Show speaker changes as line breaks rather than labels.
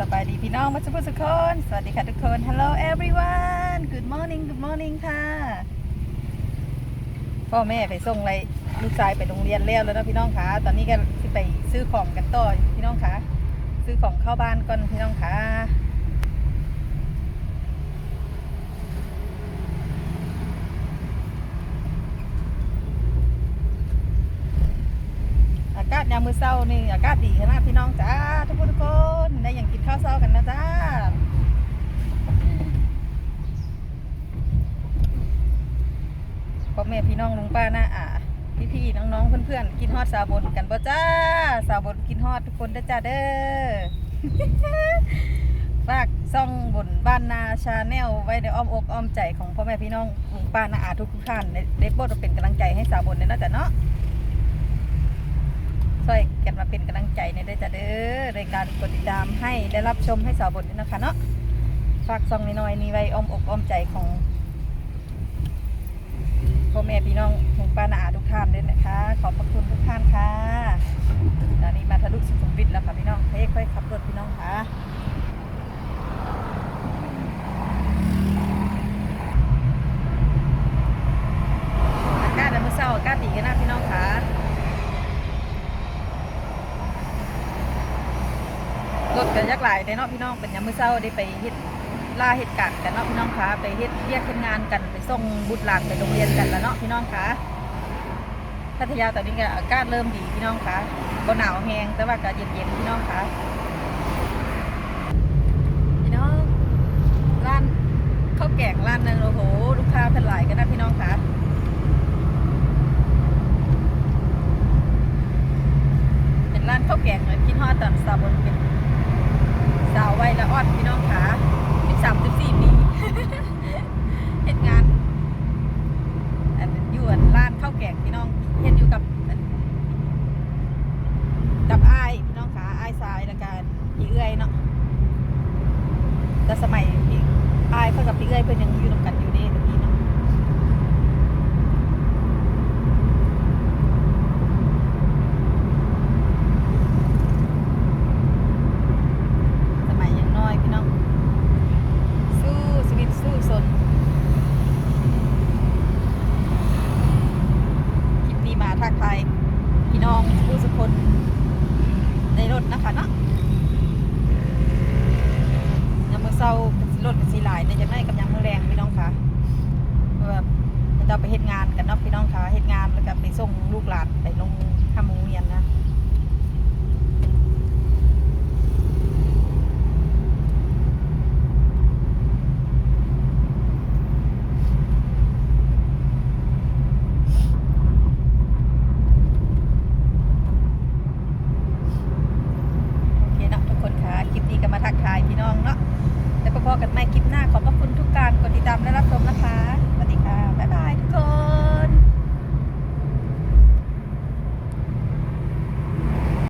สบายดีพี่น้องมาสุขสุกคน สวัสดีค่ะทุกคน Hello everyone Good morning Good morning ค่ะ พ่อแม่ไปส่งไรลูกชายไปโรงเรียนแล้วแล้วนะพี่น้องคะตอนนี้ก็ไปซื้อของกันต่อพี่น้องคะซื้อของเข้าบ้านก่อนพี่น้องคะอากาศ ยามมื้อเช้านี่อากาศดีขนาดพี่น้องจ้าทุกคนทุกคนได้อย่างกินข้าวเช้ากันนะจ้าพ่อแม่พี่น้องลุงป้าน้าอ่าพี่พี่ๆน้องๆเพื่อนๆกินฮอดสาวบนกันบ่จ้า สาวบนกินฮอดทุกคนเด้จ้าเด้อฝากซ่องบนบ้านนาชาแนลไว้ในอ้อมอกอ้อมใจของพ่อแม่พี่น้องลุงป้าน้าอาทุกท่านได้โปรดเป็นกำลังใจให้สาวบนเด้อเนาจะเนาะ ช่วยกันมาเป็นกำลังใจในด้อจ้าเด้อรายการกดติดตามให้ได้รับชมให้สาวบนด้วยนะคะเนาะฝากซองน้อยๆนี้ไว้อ้อมอกอ้อมใจของพ่อแม่พี่น้องลุงป้านอาทุกท่านด้วยนะคะ ขอบพระคุณทุกท่านค่ะตอนนี้มาทะลุสุขุมวิทแล้วค่ะพี่น้องค่อยๆขับรถพี่น้องค่ะอากาศในมื้อเช้าอากาศดีกันนะพี่น้องค่ะรถ กันยักหลายในเนาะพี่น้องเป็นยามมื้อเช้าได้ไปเฮ็ดล่าเหตุการณ์กันเนาะพี่น้องคะไปเฮ็ดเรียกเฮ็ดงานกันไปส่งบุตรหลานไปโรงเรียนกันแล้วเนาะพี่น้องคะพัทยาตอนนี้ก็อากาศเริ่มดีพี่น้องคะบ่หนาวแฮงแต่ว่าก็เย็นๆพี่น้องคะพี่น้องร้านข้าวแกงร้านนึงโอ้โหลูกค้าเพิ่นหลายกันนะพี่น้องคะเป็นร้านข้าวแกงเลยคิดฮอดตอนสาบนเป็น สาววัยละอ่อนพี่น้องขาสิบสามสิบสี่ปีเฮ็ดงานอันยู่อันร้านข้าวแกงพี่น้องเห็นอยู่กับอันกับอ้พี่น้องขาไอ้ายสายแล้วกันพี่เอื้อยเนาะแต่สมัยพี่ไอ้เพิ่นกับพี่เอื้อยเพิ่นยังอยู่นำกันอยู่เด้ตะกี้เนาะสมัยยังน้อยพี่น้อง สู้ชีวิตสู้สนคลิปนี้มาทักทายพี่น้องผู้สุคนในรถนะ คะเนาะยามมือเช้ารถกับสีหลายในจะไม่กับยามมือแรงพี่น้องค่ะแบบเราไปเฮ็ดงานกันเนาะพี่น้องค่ะเฮ็ดงานแล้วก็ไปส่งลูกหลานไปลงทำโรงเรียนนะ โอเคเนาะทุกคนค่ะ คลิปนี้ก็มาทักทายพี่น้องเนาะแล้วพบกันใหม่คลิปหน้าขอบพระคุณทุกการกดติดตามและรับชมนะคะ